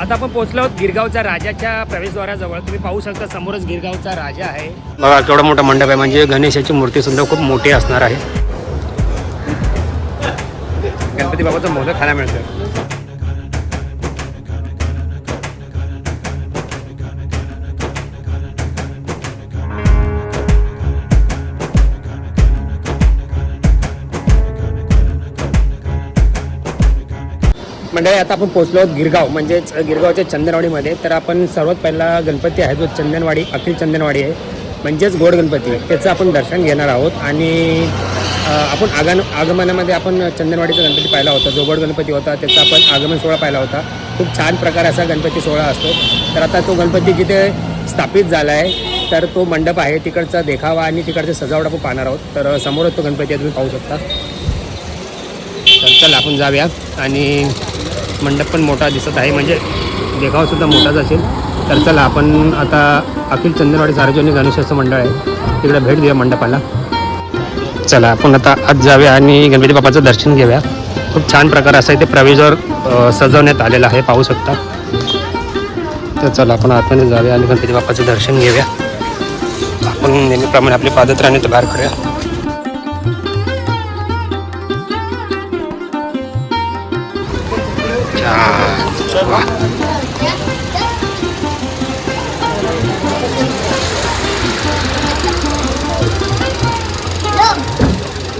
आता आपण पोहोचलो आहोत गिरगावच्या राजाच्या प्रवेशद्वाराजवळ. तुम्ही पाहू शकता समोरच गिरगावचा राजा आहे. बघा केवढा मोठा मंडप आहे. म्हणजे गणेशाची मूर्ती सुद्धा खूप मोठी असणार आहे. गणपती बाबाचं मोदक खायला मिळतं मंडळी आता आपण पोहोचलो आहोत गिरगाव म्हणजेच गिरगावच्या चंदनवाडीमध्ये. तर आपण सर्वात पहिला गणपती आहे जो चंदनवाडी अखिल चंदनवाडी आहे म्हणजेच गोड गणपती. त्याचं आपण दर्शन घेणार आहोत. आणि आपण आगन आगमनामध्ये आपण चंदनवाडीचा गणपती पाहिला होता. जो गोड गणपती होता त्याचा आपण आगमन सोहळा पाहिला होता. खूप छान प्रकारे असा गणपती सोहळा असतो. तर आता तो गणपती जिथे स्थापित झाला आहे तर तो मंडप आहे. तिकडचा देखावा आणि तिकडचे सजावट आपण पाहणार आहोत. तर समोरच तो गणपती आहे तुम्ही पाहू शकता. तर चला आपण जाऊया. आणि मंडप पण मोठा दिसत आहे. म्हणजे देखावासुद्धा मोठाच असेल. तर चला आपण आता अखिल चंदनवाडी सार्वजनिक गणेशोत्सव मंडळ आहे. तिकडे भेट देऊया मंडपाला. चला आपण आता आज जाऊया आणि गणपती बाप्पाचं दर्शन घेऊया. खूप छान प्रकार असा इथे प्रवेशवर सजवण्यात आलेला आहे. पाहू शकता. तर चला आपण आतमध्ये जाऊया आणि गणपती बाप्पाचं दर्शन घेऊया. आपण नेहमीप्रमाणे आपले पादत्राने तर बाहेर करूया.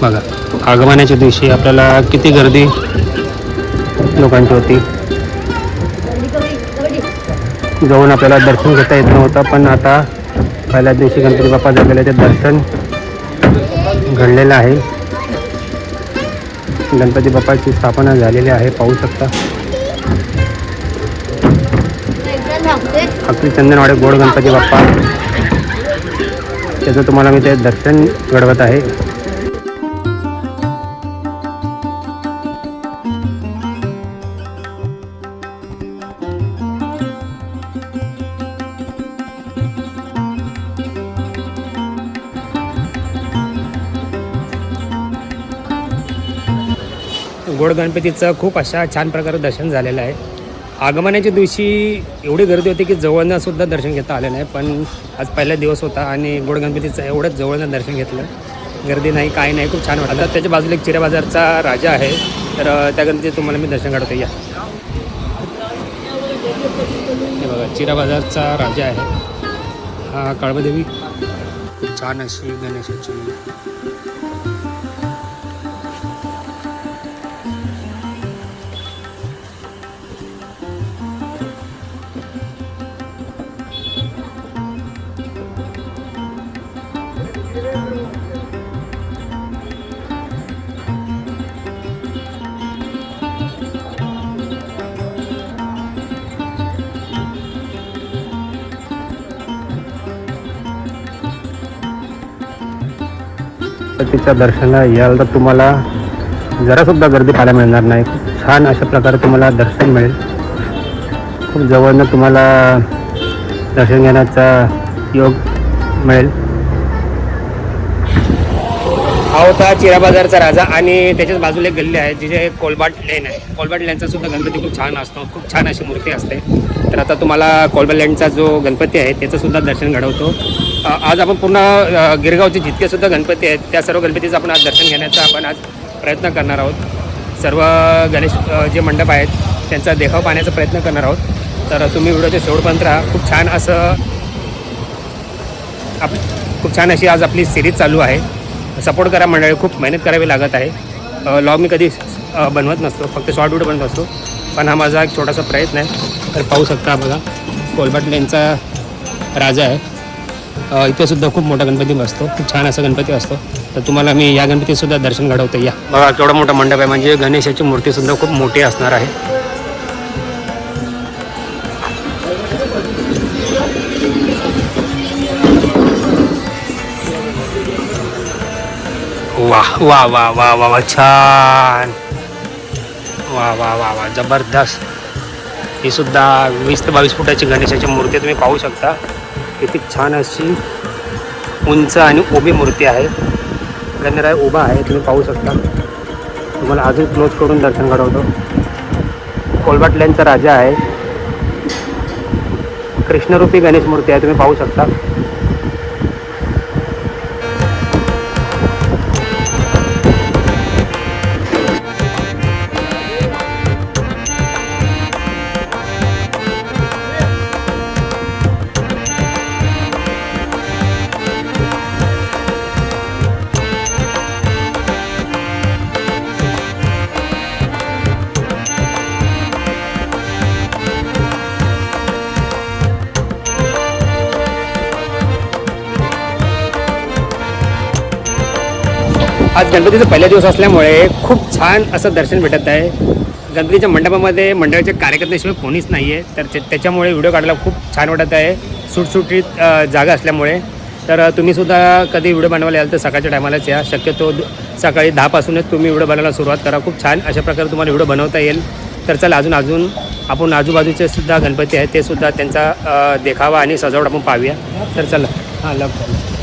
बघा आगमनाच्या दिवशी आपल्याला किती गर्दी लोकांची होती. जाऊन आपल्याला दर्शन घेता येत नव्हतं पण आता पहिल्या दिवशी गणपती बाप्पा झालेल्याचे ते दर्शन घडलेलं आहे. गणपती बाप्पाची स्थापना झालेली आहे पाहू शकता. अगदी चंदनवाडे गोड गणपती बाप्पा. त्याचं तुम्हाला मी ते दर्शन घडवत आहे. गोड गणपतीचं खूप अशा छान प्रकारे दर्शन झालेलं आहे. आगमनाच्या दिवशी एवढी गर्दी होती की जवळनं सुद्धा दर्शन घेता आलं नाही पण आज पहिला दिवस होता आणि गोड गणपतीचं एवढंच जवळनं दर्शन घेतलं. गर्दी नाही काही नाही खूप छान वाटलं. त्याच्या बाजूला एक चिऱ्या बाजारचा राजा आहे तर त्या गणपतीचं तुम्हाला मी दर्शन काढतो या. हे बघा चिरा बाजारचा राजा आहे. हा काळबादेवी छान अशी गणेशाची गणपतीच्या दर्शनाला याल तर तुम्हाला जरासुद्धा गर्दी पाहायला मिळणार नाही. खूप छान अशा प्रकारे तुम्हाला दर्शन मिळेल. खूप जवळनं तुम्हाला दर्शन घेण्याचा योग मिळेल. हा होता चिरा बाजारचा राजा आणि त्याच्याच बाजूला एक गल्ली आहे जिथे कोलबाट लेन आहे. कोलबाट लेनचा सुद्धा गणपती खूप छान असतो खूप छान अशी मूर्ती असते. तर आता तुम्हाला कोलबाट लेनचा जो गणपती आहे त्याचं सुद्धा दर्शन घडवतो. आज आपण पूर्ण गिरगावचे जितके सुद्धा गणपती आहेत त्या सर्व गणपतीचं आपण आज दर्शन घेण्याचा आपण आज प्रयत्न करणार आहोत. सर्व गणेश जे मंडप आहेत त्यांचा देखाव पाहण्याचा प्रयत्न करणार आहोत. तर तुम्ही व्हिडिओच्या शेवटपर्यंत राहा. खूप छान असं आप खूप छान अशी आज आपली सिरीज चालू आहे. सपोर्ट करा मंडळी खूप मेहनत करावी लागत आहे. लॉग मी कधी बनवत नसतो फक्त शॉर्ट व्हिडिओ बनवत असतो. पण हा माझा एक छोटासा प्रयत्न आहे. तर पाहू शकता बघा कोलबाट लेनचा राजा आहे. इथेसुद्धा खूप मोठा गणपती बसतो खूप छान असा गणपती असतो. तर तुम्हाला मी या गणपतीसुद्धा दर्शन घडवतो या. बघा केवढा मोठा मंडप आहे. म्हणजे गणेशाची मूर्तीसुद्धा खूप मोठी असणार आहे. वा वा वा वा वा वा छान. वा वा वा वा जबरदस्त. ही सुद्धा वीस ते बावीस फुटाची गणेशाची मूर्ती तुम्ही पाहू शकता. किती छान अशी उंच आणि उभी मूर्ती आहे. गणराय उभा आहे तुम्ही पाहू शकता. तुम्हाला अजून क्लोज करून दर्शन घडवतो. कोलबाट लेनचा राजा आहे. कृष्णरूपी गणेश मूर्ती आहे तुम्ही पाहू शकता. आज गणपतीचा पहिला दिवस असल्यामुळे खूप छान असं दर्शन भेटत आहे. गणपतीच्या मंडपामध्ये मंडळाचे कार्यकर्त्याशिवाय कोणीच नाही आहे तर त्याच्यामुळे व्हिडिओ काढायला खूप छान वाटत आहे. सुटसुटीत जागा असल्यामुळे. तर तुम्हीसुद्धा कधी व्हिडिओ बनवायला याल तर सकाळच्या टायमालाच या. शक्यतो सकाळी दहापासूनच तुम्ही व्हिडिओ बनवायला सुरुवात करा. खूप छान अशा प्रकारे तुम्हाला व्हिडिओ बनवता येईल. तर चला अजून अजून आपण आजूबाजूचे सुद्धा गणपती आहेत. ते सुद्धा त्यांचा देखावा आणि सजावट आपण पाहूया. तर चला. हां लग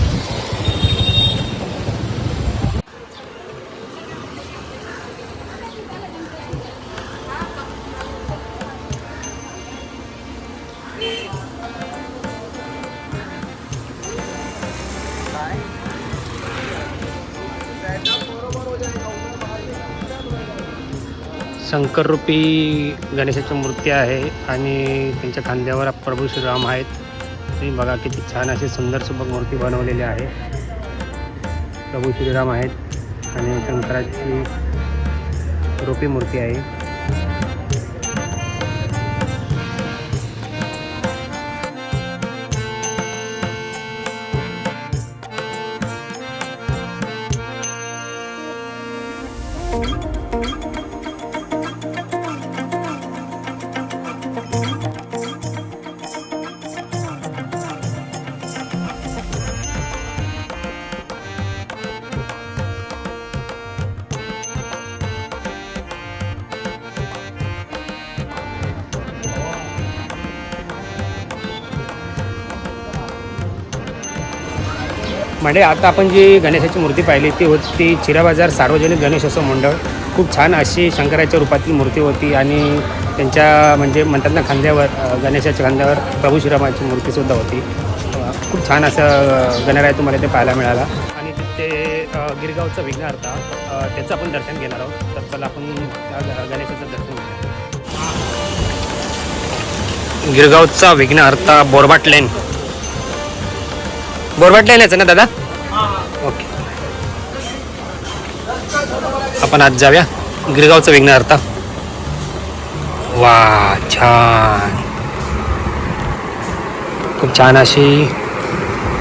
शंकररूपी गणेशाची मूर्ती आहे आणि त्यांच्या खांद्यावर प्रभू श्रीराम आहेत. तुम्ही बघा किती छान अशी सुंदर सुबक मूर्ती बनवलेली आहे. प्रभू श्रीराम आहेत आणि शंकराची रूपी मूर्ती आहे. म्हणजे आता आपण जी गणेशाची मूर्ती पाहिली ती होती चिरा बाजार सार्वजनिक गणेशोत्सव मंडळ. खूप छान अशी शंकराच्या रूपातील मूर्ती होती आणि त्यांच्या म्हणजे म्हणतात ना खांद्यावर गणेशाच्या खांद्यावर प्रभू श्रीरामाची मूर्तीसुद्धा होती. खूप छान असं गणराय तुम्हाला ते पाहायला मिळाला. आणि तिथे गिरगावचा विघ्नहर्ता त्याचं आपण दर्शन घेणार आहोत. तर चला आपण गणेशाचं दर्शन घेऊया. गिरगावचा विघ्नहर्ता बोरबाट लेन. बोरबाट लेन याचं ना दादा? ओके. आपण आज जाऊया. गिरगावचा विघ्नहर्ता वा छान. खूप छान अशी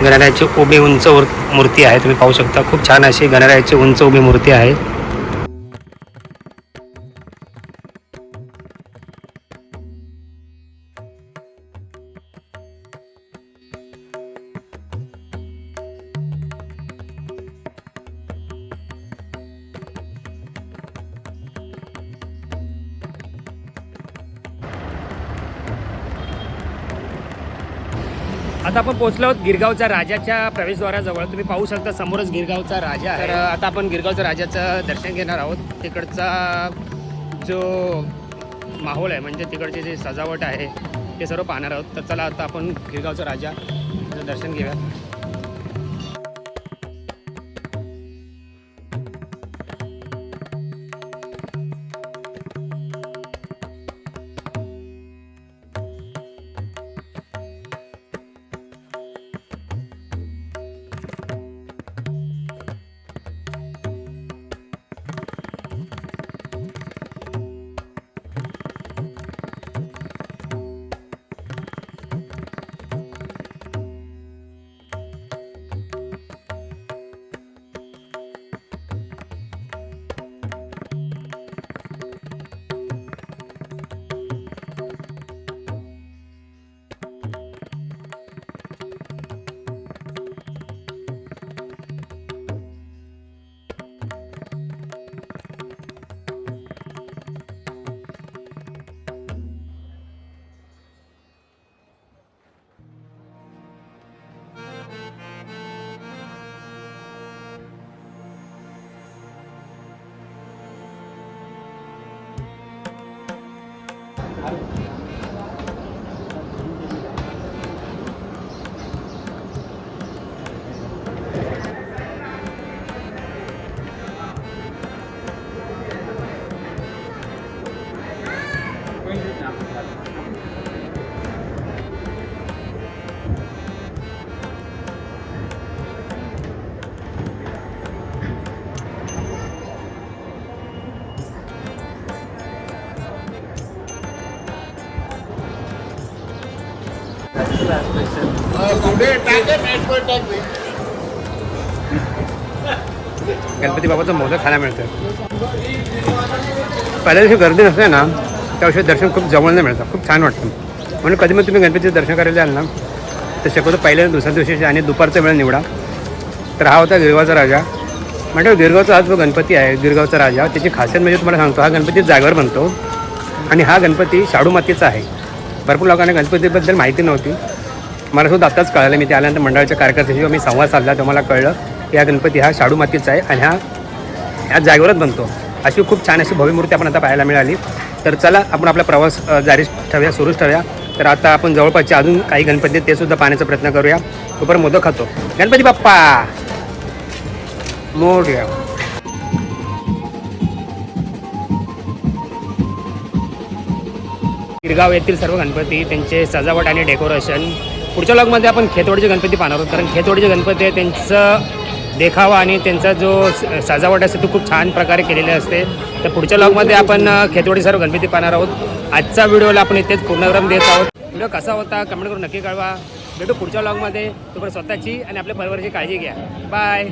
गणरायाची उभी उंच मूर्ती आहे. तुम्ही पाहू शकता खूप छान अशी गणरायाची उंच उभी मूर्ती आहे. आता आपण पोहोचलो आहोत गिरगावच्या राजाच्या प्रवेशद्वाराजवळ. तुम्ही पाहू शकता समोरच गिरगावचा राजा तर आता आपण गिरगावच्या राजाचं दर्शन घेणार आहोत. तिकडचा जो माहोल आहे म्हणजे तिकडची जी सजावट आहे ते सर्व पाहणार आहोत. तर चला आता आपण गिरगावचा राजा दर्शन घेऊया. আর गणपती बाबाचं मोदक खायला मिळतं. पहिल्या दिवशी गर्दी नसते ना त्या दिवशी दर्शन खूप जवळनं मिळतं. खूप छान वाटतं. म्हणून कधी मग तुम्ही गणपतीचं दर्शन करायला जाल ना तर शक्यतो पहिल्या दुसऱ्या दिवशी आणि दुपारचा वेळ निवडा. तर हा होता गिरगावचा राजा. म्हणजे गिरगावचा हा जो गणपती आहे गिरगावचा राजा त्याची खासियत म्हणजे तुम्हाला सांगतो हा गणपती जागेवर बनतो. आणि हा गणपती शाडू मातीचा आहे. भरपूर लोकांना गणपतीबद्दल माहिती नव्हती. मला सुद्धा आत्ताच कळालं. मी ते आल्यानंतर मंडळाच्या कार्यकर्त्याशी मी संवाद साधला तर मला कळलं की हा गणपती हा शाडू मातीचा आहे आणि हा ह्या जागेवरच बनतो. अशी खूप छान अशी भव्य मूर्ती आपण आता पाहायला मिळाली. तर चला आपण आपला प्रवास जारी ठेवूया सुरूच ठेवूया. तर आता आपण जवळपासचे अजून काही गणपती आहेत ते सुद्धा पाहण्याचा प्रयत्न करूया. तोपर्यंत मोदक खातो. गणपती बाप्पा! मोर्या. गिरगाव येथील सर्व गणपती त्यांचे सजावट आणि डेकोरेशन. पुढच्या लॉगमध्ये आपण खेतवाडीचे गणपती पाहणार आहोत कारण खेतवाडीचे गणपती आहे त्यांचं देखावा आणि त्यांचा जो स- सजावट असते तो खूप छान प्रकारे केलेली असते. तर पुढच्या लॉगमध्ये आपण खेतवाडी सर्व गणपती पाहणार आहोत. आजचा व्हिडिओला आपण इथेच पूर्णविराम देत आहोत. व्हिडिओ कसा होता कमेंट करून नक्की कळवा. भेटू पुढच्या लॉगमध्ये तुम्हाला स्वतःची आणि आपल्या परिवाराची काळजी घ्या. बाय